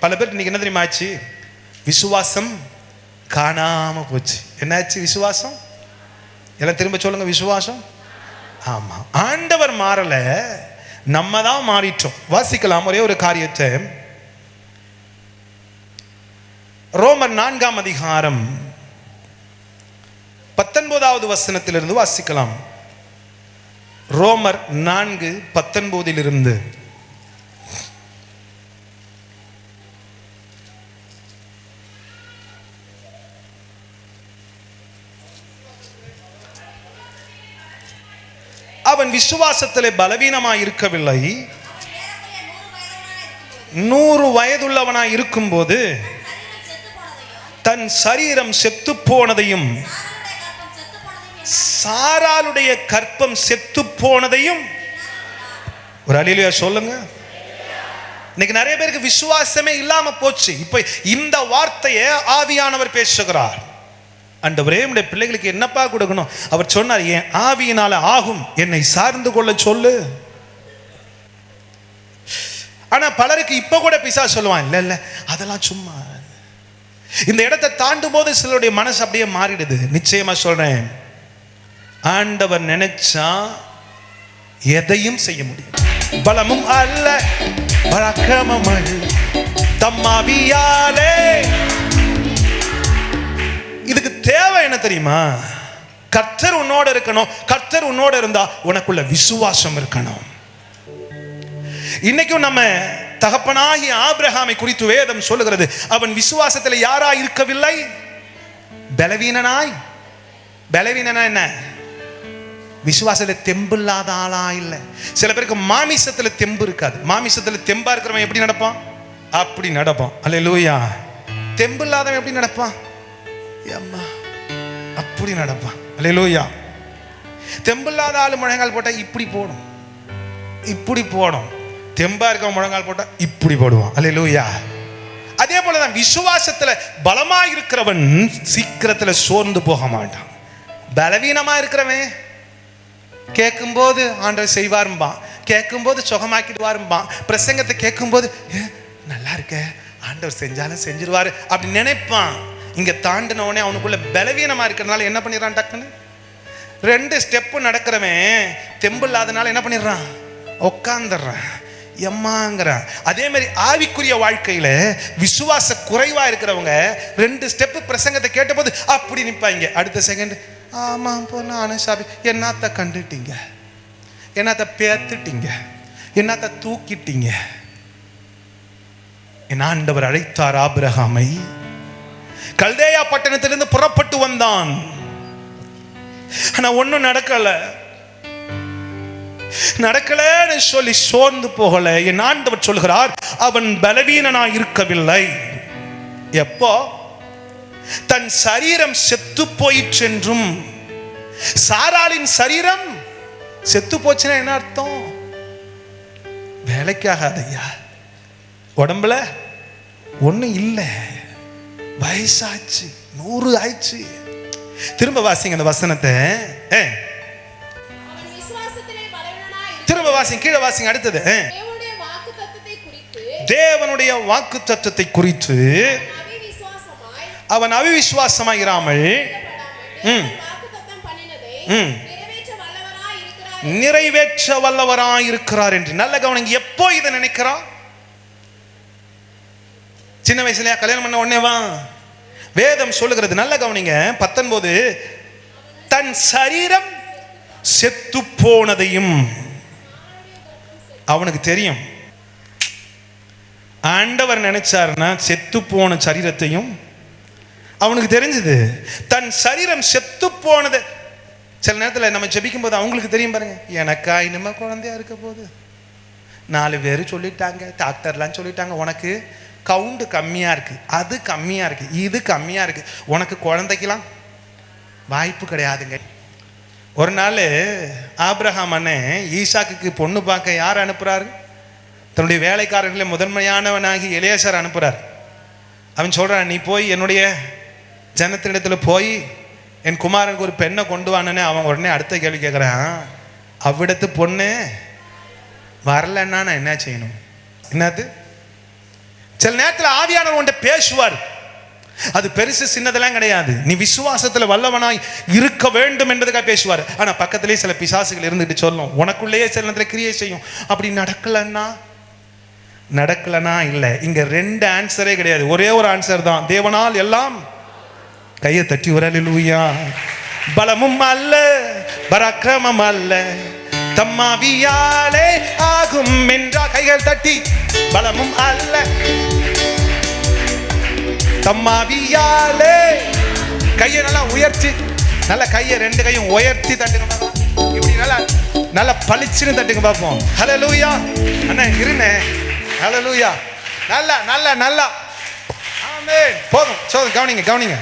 பல பேருக்கு இன்னைக்கு என்ன தெரியுமா ஆச்சு? விசுவாசம் காணாமல் போச்சு. என்னாச்சு விசுவாசம்? எல்லாம் திரும்ப சொல்லுங்க விசுவாசம்? ஆமாம் ஆண்டவர் மாறலை நம்ம தான் மாறிட்டோம். வாசிக்கலாம் ஒரே ஒரு காரியத்தை. ரோமர் நான்காம் அதிகாரம் பத்தொன்பதாவது வசனத்திலிருந்து வாசிக்கலாம். ரோமர் நான்கு பத்தொன்பதிலிருந்து. அவன் விசுவாசத்திலே பலவீனமாக இருக்கவில்லை. நூறு வயதுள்ளவனாய் இருக்கும்போது தன் சரீரம் செத்து போனதையும் சாராளுடைய கற்பம் செத்து போனதையும் ஒரு அழிலையா சொல்லுங்க. இன்னைக்கு நிறைய பேருக்கு விசுவாசமே இல்லாம போச்சு. இப்ப இந்த வார்த்தையை ஆவியானவர் பேசுகிறார். அந்த ஒரே பிள்ளைகளுக்கு என்னப்பா கொடுக்கணும்? அவர் சொன்னார் என் ஆவியினால ஆகும். என்னை சார்ந்து கொள்ள சொல்லு. ஆனா பலருக்கு இப்ப கூட பிசா சொல்லுவான் இல்ல இல்ல அதெல்லாம் சும்மா. இந்த இடத்தை தாண்டும் போது சிலருடைய மனசு அப்படியே மாறிடுது. நிச்சயமா சொல்றேன். ஆண்டவர் நினைச்சா எதையும் செய்ய முடியும் பலமும் அல்ல பழக்கமும் அல்ல. தம்மாவியாலே தேவை என்ன தெரியுமா? கர்த்தர் உன்னோட இருக்கணும். கர்த்தர் உன்னோட இருந்தா உனக்குள்ள விசுவாசம் இருக்கணும். இன்னைக்கும் நம்ம தகப்பனாகி ஆபிரஹாமை குறித்து வேதம் சொல்லுகிறது. அவன் விசுவாசத்தில் யாரா இருக்கவில்லை? பலவீனனாய். பலவீனனா என்ன? விசுவாசத்தில் தெம்பு இல்லாத ஆளா இல்லை. சில பேருக்கு மாமிசத்தில் தெம்பு இருக்காது. மாமிசத்தில் தெம்பா இருக்கிறவன் எப்படி நடப்பான்? அப்படி நடப்பான். அல்ல லூயா தெம்பு இல்லாதவன் எப்படி நடப்பான்? அம்மா அப்படி நடப்பான். அல்லையா தெம்பில்லாத ஆள் முழங்கால் போட்டால் இப்படி போடும். இப்படி போடும். தெம்பா இருக்க முழங்கால் போட்டால் இப்படி போடுவான். அல்லையா அதே அதே போலதான் விசுவாசத்தில் பலமா இருக்கிறவன் சீக்கிரத்தில் சோர்ந்து போக மாட்டான். பலவீனமா இருக்கிறவன். கேட்கும்போது ஆண்டவர் செய்வாரும்பான். கேட்கும்போது சுகமாக்கிடுவாரும்பான். பிரசங்கத்தை கேட்கும்போது நல்லா இருக்க. ஆண்டவர் செஞ்சாலும் செஞ்சிருவாரு. அப்படி நினைப்பான். இங்கே தாண்டினவனே அவனுக்குள்ள பலவீனமா இருக்கிறதுனால என்ன பண்ணிடுறான் டக்குன்னு? ரெண்டு ஸ்டெப்பு நடக்கிறவன் தெம்பு இல்லாதனால என்ன பண்ணிடுறான்? உட்காந்துடுறான் எம்மாங்கிறான். அதே மாதிரி ஆவிக்குரிய வாழ்க்கையில் விசுவாச குறைவா இருக்கிறவங்க ரெண்டு ஸ்டெப்பு பிரசங்கத்தை கேட்டபோது அப்படி நிற்பாங்க அடுத்த செகண்ட் ஆமாம் போ நானும் சாபி. என்னத்த கண்டுட்டீங்க? என்னத்த பேத்துட்டீங்க? என்னத்த தூக்கிட்டீங்க? என் ஆண்டவர் அழைத்தார் ஆபிரகாமை. கல்தேயா பட்டணத்திலிருந்து புறப்பட்டு வந்தான். ஆனா ஒண்ணும் நடக்கல. நடக்கலன்னு சொல்லி சோர்ந்து போகல. என் ஆண்டவர் சொல்கிறார் அவன் பலவீனனாய் இருக்கவில்லை. எப்போ? தன் சரீரம் செத்து போயிற்றென்றும் சாராளின் சரீரம் செத்து போச்சுன்னா என்ன அர்த்தம்? வேலைக்காகாதையா உடம்புல ஒன்றும் இல்லை. வயசாச்சு நூறு ஆயிடுச்சு. திரும்ப வாசிங்க அந்த வசனத்தை. ஏ, திரும்ப வாசிங்க கீழே வாசிங்க அடுத்தது. தேவனுடைய வாக்கு தத்துவத்தை குறித்து அவன் அவிவிசுவாசமாய் இராமல் தேவன் வாக்குத்தத்தம் பண்ணினதை ம். நிறைவேற்ற வல்லவராய் இருக்கிறார். நிறைவேற்ற வல்லவராய் இருக்கிறார் என்று. நல்ல கவனிங்க எப்போ இதை நினைக்கிறான் சின்ன வயசுலயா கல்யாணம் பண்ண உடனே வா. வேதம் சொல்லுகிறது நல்ல கவனிங்க. பத்தொன்பது தன் சரீரம் செத்து போனதையும். அவனுக்கு தெரியும். ஆண்டவர் நினைச்சாருன்னா செத்து போன சரீரத்தையும் அவனுக்கு தெரிஞ்சது. தன் சரீரம் செத்து போனது சில நேரத்தில் நம்ம ஜெபிக்கும் போது அவங்களுக்கு தெரியும் பாருங்க. எனக்கா இனிமே குழந்தையா இருக்க போகுது. நாலு பேர் சொல்லிட்டாங்க டாக்டர்லாம் சொல்லிட்டாங்க உனக்கு கவுண்டு கம்மியாக இருக்குது அது கம்மியாக இருக்குது இது கம்மியாக இருக்குது உனக்கு குழந்தைக்கெலாம் வாய்ப்பு கிடையாதுங்க. ஒரு நாள் ஆப்ரஹாம் அண்ணன் ஈசாக்குக்கு பொண்ணு பார்க்க யார் அனுப்புகிறாரு தன்னுடைய வேலைக்காரர்களே முதன்மையானவனாகி இளையசர் அனுப்புகிறார் அவன் சொல்கிறான் நீ போய் என்னுடைய ஜனத்தினிடத்தில் போய் என் குமாரனுக்கு ஒரு பெண்ணை கொண்டு வானே அவன் உடனே அடுத்த கேள்வி கேட்குறான் அவ்விடத்து பொண்ணு வரலன்னா நான் என்ன செய்யணும்? என்னது? சில நேரத்தில் ஆவியானவர் உன்ட்ட பேசுவார். அது பெருசு சின்னதெல்லாம் கிடையாது. நீ விசுவாசத்தில் வல்லவனாய் இருக்க வேண்டும் என்பதுக்காக பேசுவார். ஆனால் பக்கத்துலேயே சில பிசாசுகள் இருந்துட்டு சொல்லும். உனக்குள்ளேயே சில நேரத்தில் கிரியை செய்யும். அப்படி நடக்கலன்னா? நடக்கலனா இல்லை. இங்க ரெண்டு ஆன்சரே கிடையாது. ஒரே ஒரு ஆன்சர் தான். தேவனால் எல்லாம் கையை தட்டி வரலிலுயா பலமும் அல்ல பராக்கிரமம் அல்ல. தம்மாவியாலே ஆகும் என்றா கைகள் தட்டி பலமும் அல்ல. தம்மாவியாலே கையை நல்லா உயர்த்தி நல்ல கையை ரெண்டு கையும் உயர்த்தி தட்டுங்க இப்படி நல்லா நல்லா பளிச்சுன்னு தட்டுங்க பார்ப்போம் ஹலோ லூயா அண்ணா இருண்ணே. ஹலலூயா நல்லா நல்லா நல்லா. ஆமென் போதும். சோதம் கவனிங்க கவனிங்க.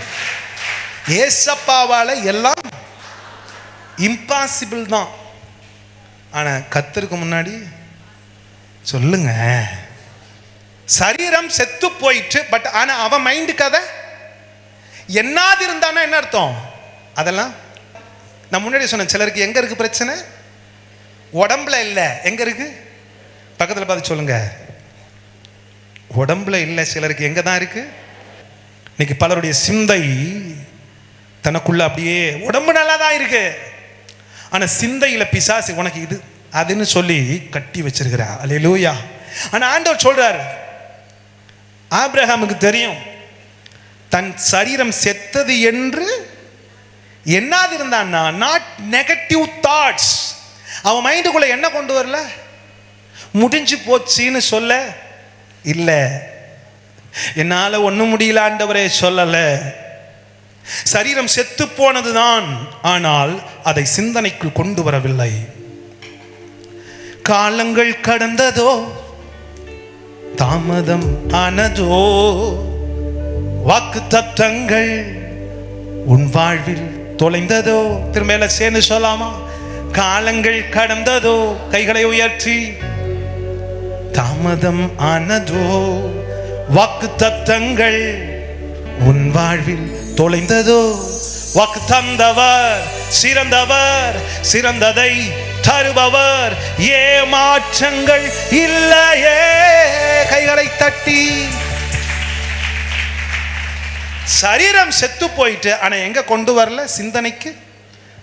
ஏசப்பாவால் எல்லாம் இம்பாசிபிள் தான். ஆனால் கத்தருக்கு முன்னாடி சொல்லுங்க. சரீரம் செத்து போயிட்டு பட் ஆனால் அவன் மைண்டு கதை என்னாது இருந்தானா என்ன அர்த்தம்? அதெல்லாம் நான் முன்னாடி சொன்னேன் சிலருக்கு எங்கே இருக்கு பிரச்சனை? உடம்புல இல்லை. எங்க இருக்கு? பக்கத்தில் பார்த்து சொல்லுங்க. உடம்புல இல்லை சிலருக்கு எங்க தான் இருக்கு? இன்னைக்கு பலருடைய சிந்தை தனக்குள்ள அப்படியே உடம்பு நல்லா தான் இருக்கு. ஆனால் சிந்தையில் பிசாசு உனக்கு இது அதுன்னு சொல்லி கட்டி வச்சிருக்கிறா. அல்லேலூயா ஆனால் ஆண்டவர் சொல்கிறாரு ஆப்ரஹாமுக்கு தெரியும் தன் சரீரம் செத்தது என்று என்னாது இருந்தான்னா நாட் நெகட்டிவ் தாட்ஸ் அவன் மைண்டுக்குள்ளே என்ன கொண்டு வரல? முடிஞ்சு போச்சுன்னு சொல்ல இல்லை. என்னால் ஒன்றும் முடியல சொல்லலை. சரீரம் செத்து போனதுதான். ஆனால் அதை சிந்தனைக்குள் கொண்டு வரவில்லை. காலங்கள் கடந்ததோ தாமதம் ஆனதோ வாக்கு தத்தங்கள் உன் வாழ்வில் தொலைந்ததோ திருமேல சேர்ந்து சொல்லாமா? காலங்கள் கடந்ததோ கைகளை உயர்த்தி தாமதம் ஆனதோ வாக்கு தத்தங்கள் உன் வாழ்வில் தொலைந்ததோ? வாக்கு தந்தவர் சிறந்தவர் சிறந்ததை தருபவர். ஏமாற்றங்கள் இல்லையே? கைகளை தட்டி. சரீரம் செத்து போயிட்டு ஆனால் எங்க கொண்டு வரல? சிந்தனைக்கு.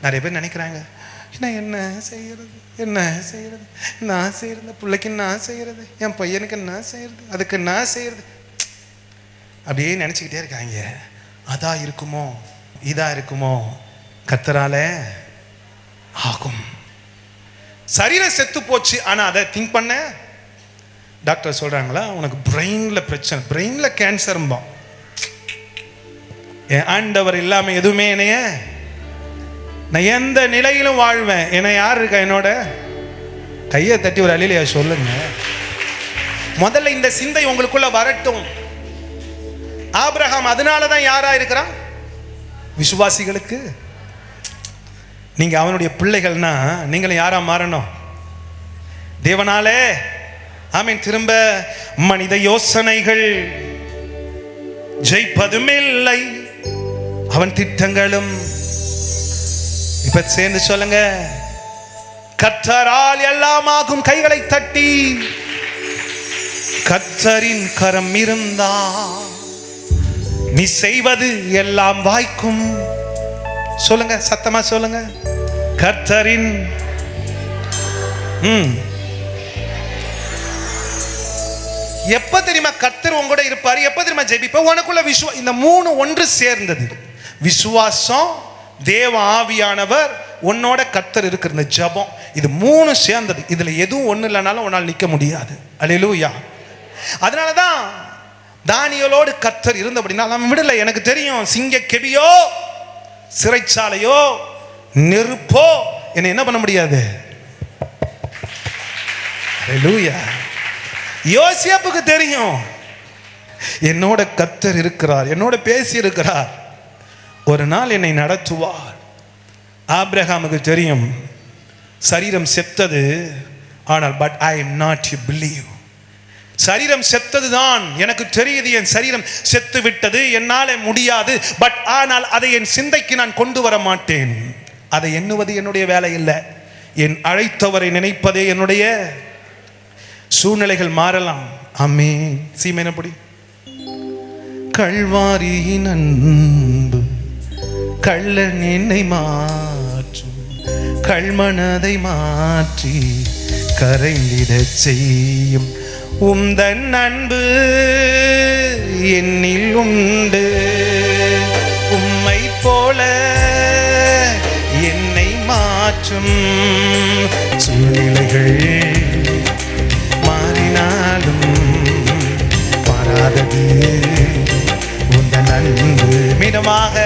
நிறைய பேர் நினைக்கிறாங்க என்ன என்ன செய்யறது? என்ன செய்யறது? நான் செய்யறது பிள்ளைக்கு நான் செய்யறது? என் பையனுக்கு நான் செய்யறது? அதுக்கு நான் செய்யறது? அப்படியே நினச்சிக்கிட்டே இருக்காங்க. அதா இருக்குமோ? இதா இருக்குமோ? கத்தரால ஆகும். சரீரம் செத்து போச்சு ஆனா அதை திங்க் பண்ண? டாக்டர் சொல்றாங்களா உனக்கு பிரெயின்ல பிரச்சனை பிரெயின்ல கேன்சர்ம்பா என் ஆண்டவர் இல்லாம எதுவுமே என்னைய? நான் எந்த நிலையிலும் வாழ்வேன். என்ன யார் இருக்கா என்னோட? கையை தட்டி ஒரு அழிலையா சொல்லுங்க. முதல்ல இந்த சிந்தை உங்களுக்குள்ள வரட்டும். ஆபிரகாம் அதனால தான் யாரா இருக்கிறான்? விசுவாசிகளுக்கு. நீங்க அவனுடைய பிள்ளைகள்னா நீங்களும் யாரா மாறணும்? தேவனாலே. ஆமீன். திரும்ப மனித யோசனைகள். ஜெயிப்பதும் இல்லை அவன் திட்டங்களும். இப்ப சேர்ந்து சொல்லுங்க. கத்தரால் எல்லாம் ஆகும் கைகளை தட்டி. கத்தரின் கரம் இருந்தான் நீ செய்வது எல்லாம் வாய்க்கும். சொல்லுங்க சத்தமா சொல்லுங்க. கர்த்தரின் ம். எப்ப தெரியுமா கர்த்தர் உங்க கூட இருப்பாரு? எப்ப தெரியுமா ஜெபிப்ப? உனக்குள்ள விசுவா இந்த மூணு ஒன்று சேர்ந்தது. விசுவாசம் தேவ ஆவியானவர் உன்னோட கர்த்தர் இருக்கிற இந்த ஜெபம் இது மூணு சேர்ந்தது. இதுல எதுவும் ஒண்ணு இல்லைனாலும் உன்னால் நிக்க முடியாது. அல்லேலூயா அதனால தான் தானியலோடு கர்த்தர் இருந்தபடினா நம்ம விடல. எனக்கு தெரியும் சிங்க கெபியோ சிறைச்சாலையோ நெருப்போ என்னை என்ன பண்ண முடியாது? யோசியப்புக்கு தெரியும் என்னோட கத்தர் இருக்கிறார் என்னோட பேசி இருக்கிறார். ஒரு நாள் என்னை நடத்துவார். ஆப்ரஹாமுக்கு தெரியும் சரீரம் செத்தது ஆனால் but I am not you believe சரீரம் செத்ததுதான். எனக்கு தெரியுது என் சரீரம் செத்து விட்டது என்னால முடியாது. பட் ஆனால் அதை என் சிந்தைக்கு நான் கொண்டு வர மாட்டேன். அதை எண்ணுவது என்னுடைய வேலை இல்லை. என் அழைத்தவரை நினைப்பதே என்னுடைய சூழ்நிலைகள் மாறலாம். அம்மே சீமை எப்படி கல்வாரியின் அன்பு கள்ளன் என்னை மாற்றும். கல்மனதை மாற்றி கரைந்திடச் செய்யும். உந்தன் அன்பு என்னில் உண்டு. உம்மை போல என்னை மாற்றும். சூழ்நிலைகள் மாறினாலும் மாறாதது. உந்தன் அன்பு மிதமாக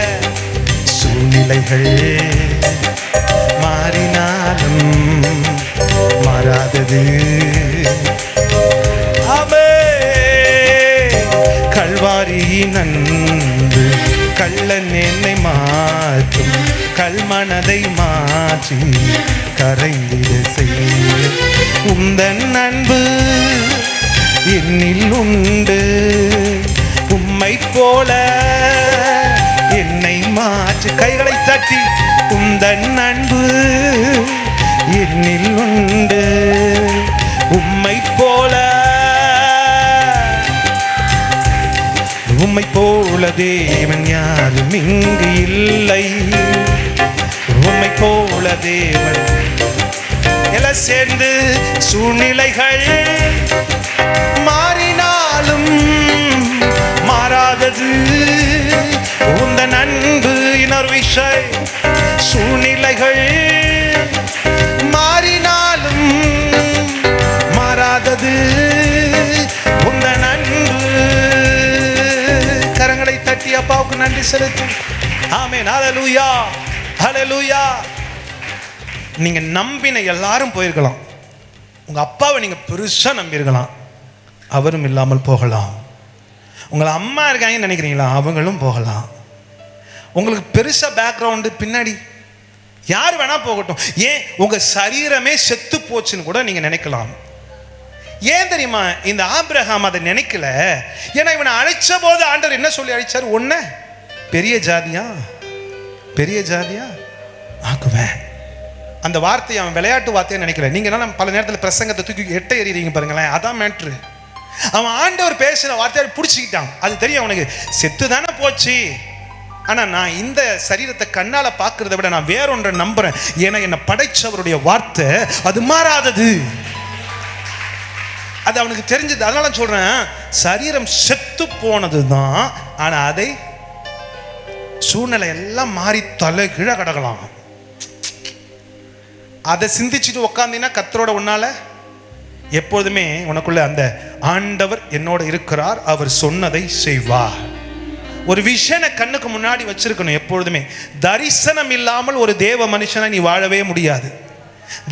சூழ்நிலைகள் மாறினாலும் மாறாதது. கல்வாரியின் அன்பு கள்ளன் என்னை மாற்றும் கல்மனதை மாற்றி கரைந்திட செய்ய உந்தன் அன்பு என்னில் உண்டு உம்மை போல என்னை மாற்றி. கைகளை தட்டி உந்தன் அன்பு என்னில் தேவன் யாரும் இங்கு இல்லை. உண்மை போல தேவன். எல்லாம் சேர்ந்து சூழ்நிலைகள் மாறினாலும் மாறாதது. உந்த நண்பு இன்னொரு விஷயம். நன்றி செலுத்தும். ஆமே நாலலூயா ஹலலூயா நீங்கள் நம்பின எல்லாரும் போயிருக்கலாம். உங்கள் அப்பாவை நீங்கள் பெருசாக நம்பியிருக்கலாம். அவரும் இல்லாமல் போகலாம். உங்களை அம்மா இருக்காங்கன்னு நினைக்கிறீங்களா? அவங்களும் போகலாம். உங்களுக்கு பெருசாக பேக்ரவுண்டு பின்னாடி யார் வேணால் போகட்டும். ஏன்? உங்கள் சரீரமே செத்து போச்சுன்னு கூட நீங்கள் நினைக்கலாம். ஏன் தெரியுமா? இந்த ஆப்ரஹாம் அதை நினைக்கல. ஏன்னா இவனை அழைச்ச போது ஆண்டவர் என்ன சொல்லி அழைச்சார்? ஒன்று பெரிய ஜாதியா? பெரிய ஜாதியா? ஆக்குவேன். அந்த வார்த்தையை அவன் விளையாட்டு வார்த்தையை நினைக்கல. நீங்க என்ன பல நேரத்தில் பிரசங்கத்தை தூக்கி எட்ட எறிகிறீங்க பாருங்களேன். அதான் மேட்ரு அவன் ஆண்டவர் பேசின வார்த்தையை பிடிச்சிக்கிட்டான். அது தெரியும் அவனுக்கு. செத்து தானே போச்சு. ஆனால் நான் இந்த சரீரத்தை கண்ணால் பார்க்கறத விட நான் வேறொன்றை நம்புறேன். ஏன்னா என்னை படைச்சவருடைய வார்த்தை அது மாறாதது. அது அவனுக்கு தெரிஞ்சது. அதனால நான் சொல்றேன் சரீரம் செத்து போனது தான் ஆனால் அதை சூழ்நிலை எல்லாம் மாறி தலை கீழே கிடக்கலாம். அதை சிந்திச்சுட்டு உக்காந்தீங்கன்னா கத்தரோட உன்னால எப்போதுமே உனக்குள்ள அந்த ஆண்டவர் என்னோட இருக்கிறார் அவர் சொன்னதை செய்வார். ஒரு விஷனை கண்ணுக்கு முன்னாடி வச்சிருக்கணும் எப்பொழுதுமே. தரிசனம் இல்லாமல் ஒரு தேவ மனுஷனை நீ வாழவே முடியாது.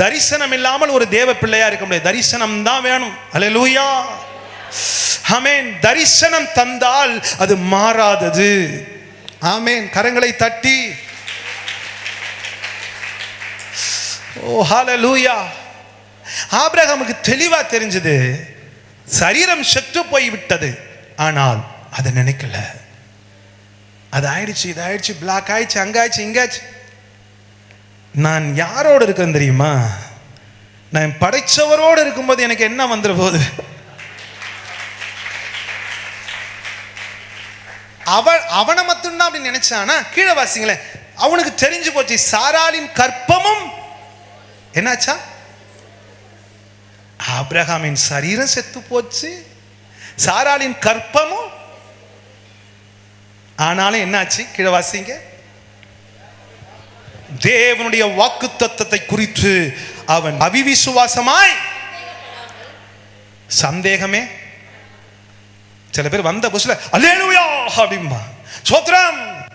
தரிசனம் இல்லாமல் ஒரு தேவ பிள்ளையா இருக்க முடியாது. தரிசனம் தான் வேணும். அல்லேலூயா ஹமேன் தரிசனம் தந்தால் அது மாறாதது. ஆமேன். கரங்களை தட்டி. ஓ லூயா ஆபிரகாமுக்கு தெளிவா தெரிஞ்சது சரீரம் செத்து போய் விட்டது ஆனால் அதை நினைக்கல. அது ஆயிடுச்சு இது ஆயிடுச்சு பிளாக் ஆயிடுச்சு அங்காச்சு இங்காச்சு நான் யாரோடு இருக்கேன் தெரியுமா? நான் படைச்சவரோடு இருக்கும்போது எனக்கு என்ன வந்துட போகுது? அவன் அவனை மட்டும்தான் அப்படி நினைச்சானா கீழே வாசிங்களேன். அவனுக்கு தெரிஞ்சு போச்சு சாராளின் கற்பமும் என்னாச்சா? ஆபிரகாமின் சரீரம் செத்து போச்சு. சாராளின் கற்பமும். ஆனாலும் என்னாச்சு? கீழே வாசிங்க. தேவனுடைய வாக்கு தத்தத்தை குறித்து அவன் அவிவிசுவாசமாய் சந்தேகமே. சில பேர் வந்த புதுசுல அலேலுயா அப்படிம்பா சோத்ரம்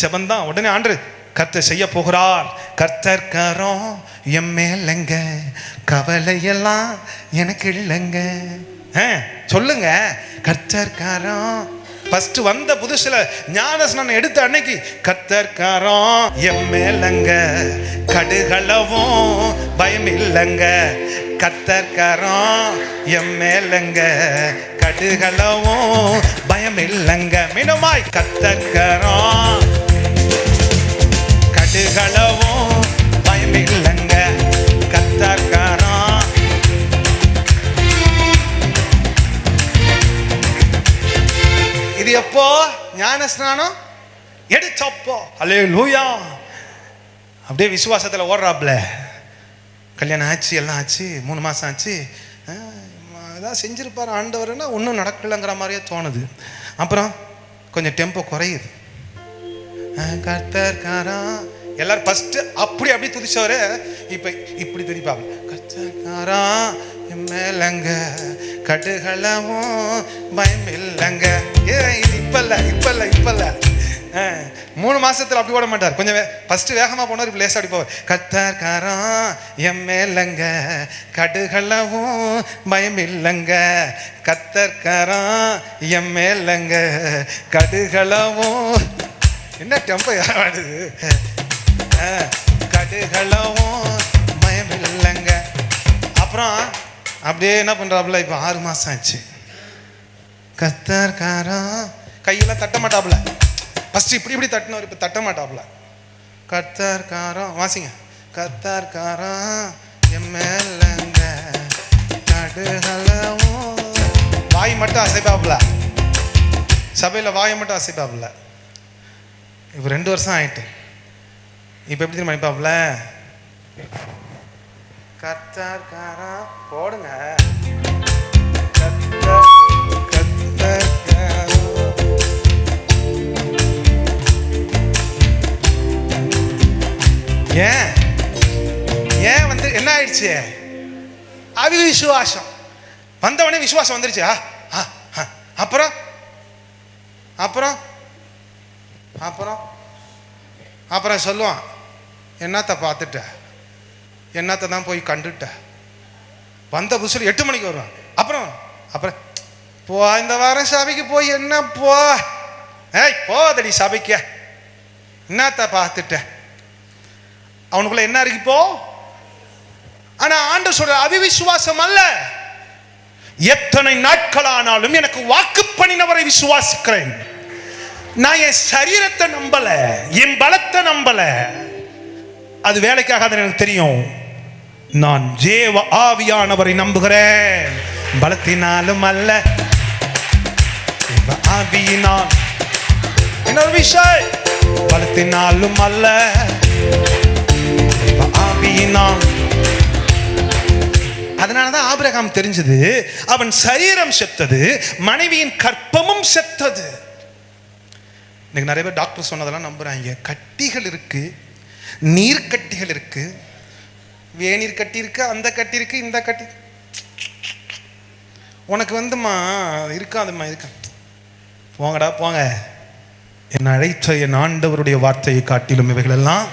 செபந்தான் உடனே ஆண்டு கர்த்தர் செய்ய போகிறார். கர்த்தர் கரம் என் மேலங்க. கவலையெல்லாம் எனக்கு இல்லைங்க. ஆ, சொல்லுங்க. கர்த்தர் கரம் ஃபர்ஸ்ட் வந்த புதுசுல ஞானஸ்நானம் எடுத்த அன்னைக்கு கத்தர்காரம் கரம் மேலங்க கடுகளவும் பயம் இல்லைங்க கத்தர்காரம் கரம் மேலங்க கடுகளவும் பயம் இல்லைங்க மினமாய் கத்தர்காரம் பேசினானோ எடுத்தப்போ. அலே லூயா அப்படியே விசுவாசத்தில் ஓடுறாப்ல. கல்யாணம் ஆச்சு எல்லாம் ஆச்சு மூணு மாதம் ஆச்சு. ஆ, செஞ்சுருப்பார் ஆண்டவர்னா ஒன்றும் நடக்கலைங்கிற மாதிரியே தோணுது. அப்புறம் கொஞ்சம் டெம்போ குறையுது. கர்த்தர் காரா எல்லாரும் ஃபஸ்ட்டு அப்படி அப்படி துதிச்சவரு இப்போ இப்படி துதிப்பாங்க கர்த்தர் காரா மேலங்க. கடுகளவும் பயம் இல்லைங்க ஏ இது இப்பல்ல இப்பல்ல இப்பல்ல. ஆ, மூணு மாசத்துல அப்படி ஓட மாட்டார். கொஞ்சம் ஃபர்ஸ்ட் வேகமா போனார் இப்ப லேசா அப்படி போவார் காரம் என் மேலங்க கடுகளவும் பயம் இல்லைங்க கர்த்தர்காரா என் மேலங்க கடுகளவும் என்ன டெம்போ யாராடுது கடுகளவும் மயம் இல்லைங்க அப்புறம் அப்படியே என்ன பண்றாப்புல? இப்போ ஆறு மாசம் ஆச்சு. கத்தர்காரன் கையெல்லாம் தட்ட மாட்டாப்புல. ஃபர்ஸ்ட் இப்படி இப்படி தட்டினவர் இப்போ தட்ட மாட்டாப்புல. கத்தர்காரன் வாசிங்க. கத்தர்காரன் என் மேலங்க கடுகளவும் வாய் மட்டும் அசைப்பாப்புல. சபையில் வாயை மட்டும் அசைப்பாப்புல. இப்போ ரெண்டு வருஷம் ஆயிட்டு. இப்போ எப்படி தெரியுமா கத்தார் காரா போடுங்க. கத்தர், கத்தர்காரா. ஏன்? ஏன் வந்து என்ன ஆயிடுச்சு? அவிவிசுவாசம். வந்தவனே விசுவாசம் வந்துருச்சு? அப்புறம்? அப்புறம்? அப்புறம்? அப்புறம் சொல்லுவான். என்னத்த பார்த்துட்ட? என்னத்தை தான் போய் கண்டுட்ட? வந்த புதுசில் எட்டு மணிக்கு வருவான். அப்புறம் அப்புறம் போ இந்த வாரம் சபைக்கு போய் என்ன போ? ஏய் போவாதடி சபைக்க. என்னத்த பார்த்துட்ட? அவனுக்குள்ள என்ன இருக்கு இப்போ? ஆனா ஆண்டு சொல்ற அவிவிசுவாசம் அல்ல. எத்தனை நாட்கள் ஆனாலும் எனக்கு வாக்கு பண்ணினவரை விசுவாசிக்கிறேன். நான் என் சரீரத்தை நம்பல என் பலத்தை நம்பல. அது வேலைக்காகாதுன்னு எனக்கு தெரியும். நான் ஜேவ ஆவியானவரை நம்புகிறேன். பலத்தினாலும் அல்ல. ஆவியினால். இன்னொரு விஷயம். பலத்தினாலும் அல்ல. ஆவியினால். அதனாலதான் ஆபிரகாம் தெரிஞ்சது அவன் சரீரம் செத்தது மனைவியின் கற்பமும் செத்தது. இன்னைக்கு நிறைய பேர் டாக்டர் சொன்னதெல்லாம் நம்புறாங்க. கட்டிகள் இருக்கு நீர்க்கட்டிகள் இருக்குது வேநீர் கட்டி இருக்கு அந்த கட்டிருக்கு இந்த கட்டி உனக்கு வந்துமா இருக்காதுமா இருக்க. போங்கடா போங்க. என் அழைத்த என் ஆண்டவருடைய வார்த்தையை காட்டிலும் இவைகள் எல்லாம்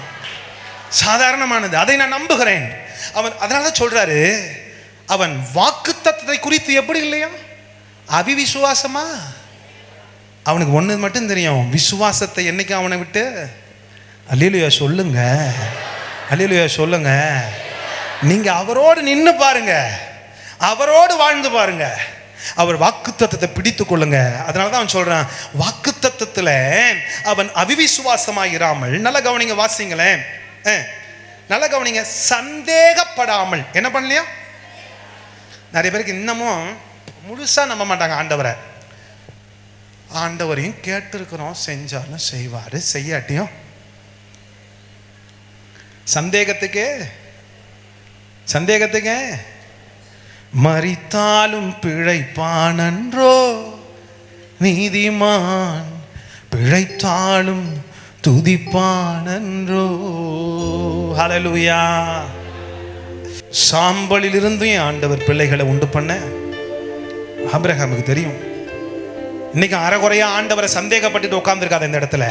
சாதாரணமானது. அதை நான் நம்புகிறேன். அவன் அதனால தான் சொல்றாரு அவன் வாக்கு தத்துவத்தை குறித்து எப்படி இல்லையா? அவிவிசுவாசமா? அவனுக்கு ஒன்று மட்டும் தெரியும். விசுவாசத்தை என்னைக்கு அவனை விட்டு? அல்லேலுயா சொல்லுங்க. அலியலுயா சொல்லுங்க. நீங்க அவரோடு நின்று பாருங்க. அவரோடு வாழ்ந்து பாருங்க. அவர் வாக்குத்தத்தத்தை பிடித்து கொள்ளுங்க. அதனால தான் அவன் சொல்றான் வாக்குத்தத்தத்தில் அவன் அவிவிசுவாசமாக இராமல் நல்ல கவனிங்க வாசிங்களேன். அஹ், நல்ல கவனிங்க சந்தேகப்படாமல். என்ன பண்ணலையா? நிறைய பேருக்கு இன்னமும் முழுசா நம்ப மாட்டாங்க ஆண்டவரை. ஆண்டவரையும் கேட்டிருக்கிறோம் செஞ்சாலும் செய்வாரு செய்யாட்டியும். சந்தேகத்துக்கு சந்தேகத்துக்கு? மறித்தாலும் பிழைப்பானன்றோ? நீதிமான் பிழைத்தாலும் துதிப்பானன்றோ? ஹலலுயா சாம்பலிலிருந்தும் ஆண்டவர் பிள்ளைகளை உண்டு பண்ண ஆபிரகாமுக்கு தெரியும். இன்னைக்கு அறகுறையா ஆண்டவரை சந்தேகப்பட்டுட்டு உட்கார்ந்துருக்காத இந்த இடத்துல.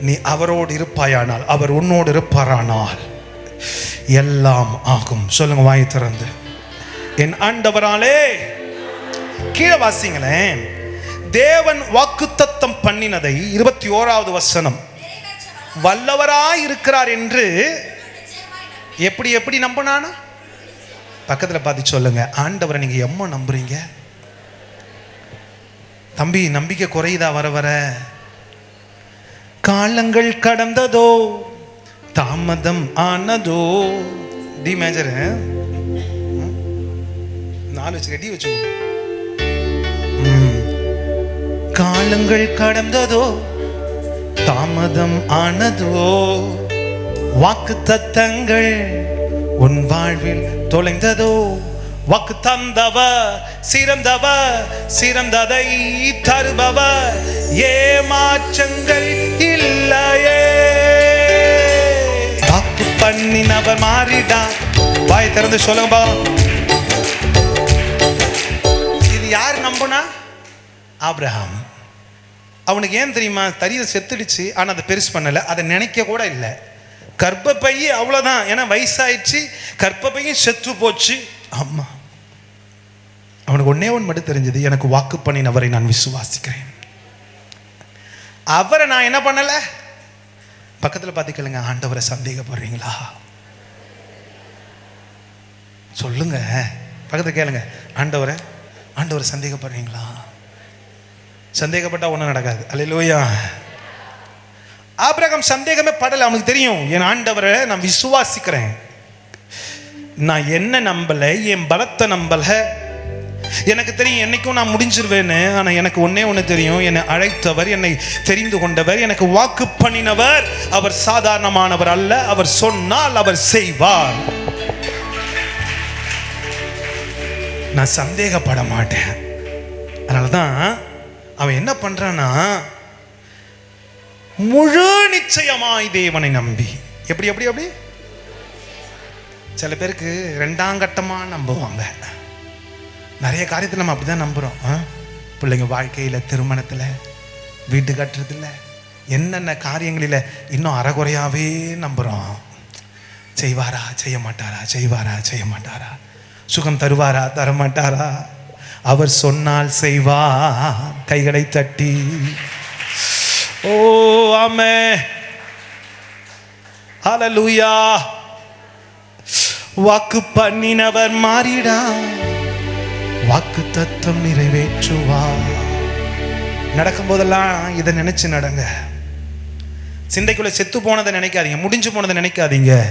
நீ அவரோடு இருப்பாயானால் அவர் உன்னோடு இருப்பாரானால். எல்லாம் ஆகும். சொல்லுங்க வாய் திறந்து. என் ஆண்டவராலே கீழே வாசிங்களேன். தேவன் வாக்குத்தத்தம் பண்ணினதை இருபத்தி ஓராவது வசனம். வல்லவராய் இருக்கிறார் என்று எப்படி எப்படி நம்பினானா? பக்கத்தில் பார்த்து சொல்லுங்க. ஆண்டவரை நீங்க எம்ம நம்புறீங்க? தம்பி நம்பிக்கை குறையுதா வர வர? காலங்கள் கடந்ததோ? தாமதம் ஆனதோ? டி மேஜர் நாலு வச்சு டி வச்சு காலங்கள் கடந்ததோ? தாமதம் ஆனதோ? வாக்கு தத்தங்கள் உன் வாழ்வில் தொலைந்ததோ? வாக்கு தந்தவர் சிறந்தவர் சிறந்ததை தருபவர் ஏமாற்றங்கள் இல்லையே. பண்ணினவர் மாறிடா வாய் திறந்து சொல்லுங்கப்பா. இது யார் நம்புனா? ஆப்ரஹாம் அவனுக்கு ஏன் தெரியுமா? தறியை செத்துடுச்சு. ஆனால் அதை பெருசு பண்ணலை. அதை நினைக்க கூட இல்லை. கர்ப்பப்பையே அவ்வளோதான் ஏன்னா வயசாயிடுச்சு. கர்ப்பப்பையும் செத்து போச்சு. ஆமாம் அவனுக்கு ஒன்னே ஒன்று மட்டும் தெரிஞ்சது. எனக்கு வாக்கு பண்ணினவரை நான் விசுவாசிக்கிறேன். அவரை நான் என்ன பண்ணலை? பக்கத்தில் பார்த்துக்கலுங்க ஆண்டவரை சந்தேகப்படுறீங்களா? சொல்லுங்க. பக்கத்தில் கேளுங்க. ஆண்டவரை ஆண்டவரை சந்தேகப்படுறீங்களா? சந்தேகப்பட்டால் ஒன்றும் நடக்காது. அல்லையா ஆபிரகம் சந்தேகமே படலை அவனுக்கு தெரியும். என் ஆண்டவரை நான் விசுவாசிக்கிறேன். நான் என்ன நம்பல என் பலத்தை நம்பல எனக்கு தெரியும் என்னைக்கும் நான் முடிஞ்சிருவேன்னு ஆனால் எனக்கு ஒன்றே ஒன்று தெரியும். என்னை அழைத்தவர் என்னை தெரிந்து கொண்டவர் எனக்கு வாக்கு பண்ணினவர் அவர் சாதாரணமானவர் அல்ல அவர் சொன்னால் அவர் செய்வார். நான் சந்தேகப்பட மாட்டேன். அதனால தான் அவன் என்ன பண்ணுறான்னா முழு நிச்சயமாய் தேவனை நம்பி. எப்படி எப்படி எப்படி? சில பேருக்கு ரெண்டாம் கட்டமாக நம்புவாங்க. நிறைய காரியத்தை நம்ம அப்படிதான் நம்புகிறோம் ஆ? பிள்ளைங்க வாழ்க்கையில் திருமணத்தில் வீட்டு கட்டுறதுல என்னென்ன காரியங்களில் இன்னும் அறகுறையாகவே நம்புகிறோம் செய்வாரா செய்ய மாட்டாரா செய்வாரா செய்ய மாட்டாரா சுகம் தருவாரா தரமாட்டாரா? அவர் சொன்னால் செய்வா கைகளை தட்டி. ஓ ஆமே. ஹalleluya வாக்கு பண்ணினவர் மாறிடா. வாக்கு தத்துவம் நிறைவேற்றுவா. நடக்கும் போதெல்லாம் இதை நினைச்சு நடங்க. சிந்தைக்குள்ள செத்து போனதை நினைக்காதீங்க முடிஞ்சு போனதை நினைக்காதீங்க.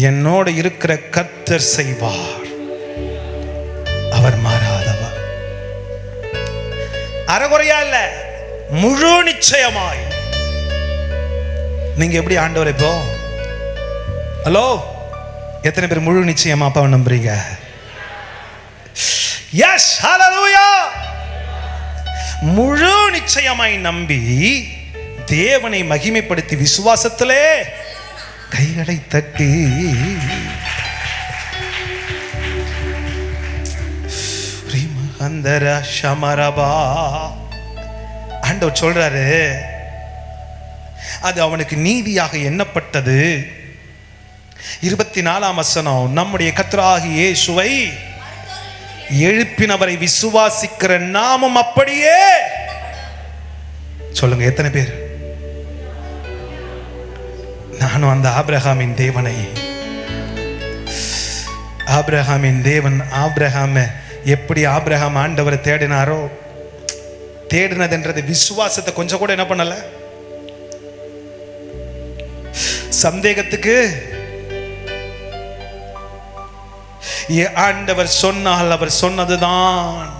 என்னோட இருக்கிற கர்த்தர் செய்வார். அவர் மாறாதவர். அறகுறையா இல்ல முழு நிச்சயமாய். நீங்க எப்படி ஆண்டவர் இப்போ? ஹலோ? எத்தனை பேர் முழு நிச்சயமா அப்பாவை நம்புறீங்க? எஸ் ஹalleluya முழு நிச்சயமாய் நம்பி தேவனை மகிமைப்படுத்தி விசுவாசத்திலே கைகளை தட்டி. அந்தர சமரபா ஆண்டவர் சொல்றாரு அது அவனுக்கு நீதியாக எண்ணப்பட்டது. இருபத்தி நாலாம் வசனம் நம்முடைய கத்ராகி இயேசுவை எழுப்பினவரை விசுவாசிக்கிற நாமும் அப்படியே. சொல்லுங்க எத்தனை பேர்? நானும் அந்த ஆப்ரஹாமின் தேவனை. ஆப்ரஹாமின் தேவன் ஆப்ரஹாம எப்படி ஆப்ரஹாம் ஆண்டவரை தேடினாரோ தேடினதுன்றது விசுவாசத்தை கொஞ்சம் கூட என்ன பண்ணல. சந்தேகத்துக்கு ஆண்டவர் சொன்னால் அவர் சொன்னதுதான்.